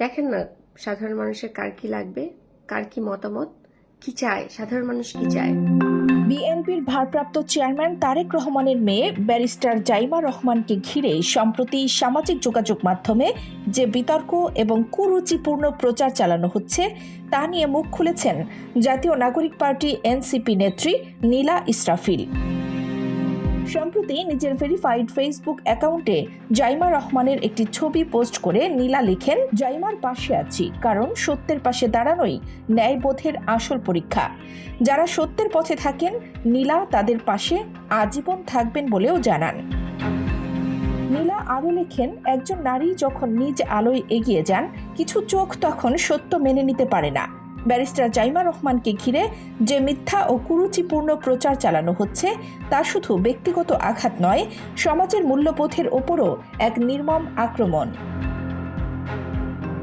দেখেন না, সাধারণ মানুষের কার কি লাগবে, কার কি মতামত, কি চায়, সাধারণ মানুষ কি চায়? বিএনপির ভারপ্রাপ্ত চেয়ারম্যান তারেক রহমানের মেয়ে ব্যারিস্টার জাইমা রহমানকে ঘিরে সম্প্রতি সামাজিক যোগাযোগ মাধ্যমে যে বিতর্ক এবং কুরুচিপূর্ণ প্রচার চালানো হচ্ছে, তা নিয়ে মুখ খুলেছেন জাতীয় নাগরিক পার্টি এনসিপি নেত্রী নীলা ইসরাফিল। সম্প্রতি নিজের ভেরিফাইড ফেসবুক অ্যাকাউন্টে জাইমা রহমানের একটি ছবি পোস্ট করে নীলা লিখেন, জাইমার পাশে আছি, কারণ সত্যের পাশে দাঁড়ানোই ন্যায়বোধের আসল পরীক্ষা। যারা সত্যের পথে থাকেন, নীলা তাদের পাশে আজীবন থাকবেন বলেও জানান। নীলা আরও লেখেন, একজন নারী যখন নিজ আলোয় এগিয়ে যান, কিছু চোখ তখন সত্য মেনে নিতে পারে না। ব্যারিস্টার জাইমা রহমানকে ঘিরে যে মিথ্যা ও কুরুচিপূর্ণ প্রচার চালানো হচ্ছে, তা শুধু ব্যক্তিগত আঘাত নয়, সমাজের মূল্যবোধের ওপরও এক নির্মম আক্রমণ।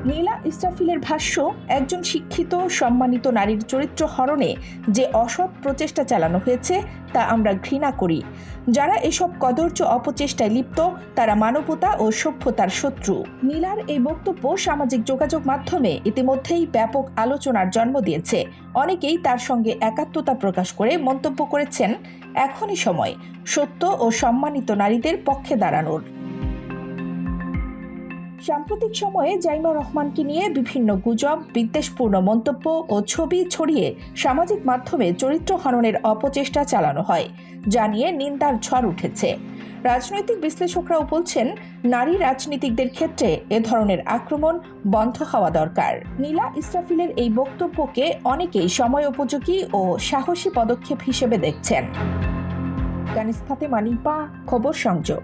নীলা ইস্টাফিলের ভাষ্য, একজন শিক্ষিত, সম্মানিত নারীর চরিত্র হরণে যে অসৎ প্রচেষ্টা চালানো হয়েছে, তা আমরা ঘৃণা করি। যারা এসব কদর্য অপচেষ্টায় লিপ্ত, তারা মানবতা ও সভ্যতার শত্রু। নীলার এই বক্তব্য সামাজিক যোগাযোগ মাধ্যমে ইতিমধ্যেই ব্যাপক আলোচনার জন্ম দিয়েছে। অনেকেই তার সঙ্গে একাত্মতা প্রকাশ করে মন্তব্য করেছেন, এখনই সময় সত্য ও সম্মানিত নারীদের পক্ষে দাঁড়ানোর। সাম্প্রতিক সময়ে জাইমা রহমানকে নিয়ে বিভিন্ন গুজব, বিদ্বেষপূর্ণ মন্তব্য ও ছবি ছড়িয়ে সামাজিক মাধ্যমে চরিত্র হননের অপচেষ্টা চালানো হয়, যা নিয়ে নিন্দার ঝড় উঠেছে। রাজনৈতিক বিশ্লেষকরাও বলছেন, নারী রাজনীতিকদের ক্ষেত্রে এ ধরনের আক্রমণ বন্ধ হওয়া দরকার। নীলা ইসরাফিলের এই বক্তব্যকে অনেকেই সময় উপযোগী ও সাহসী পদক্ষেপ হিসেবে দেখছেন। কানিস ফাতেমা, নিপা, খবর সংযোগ।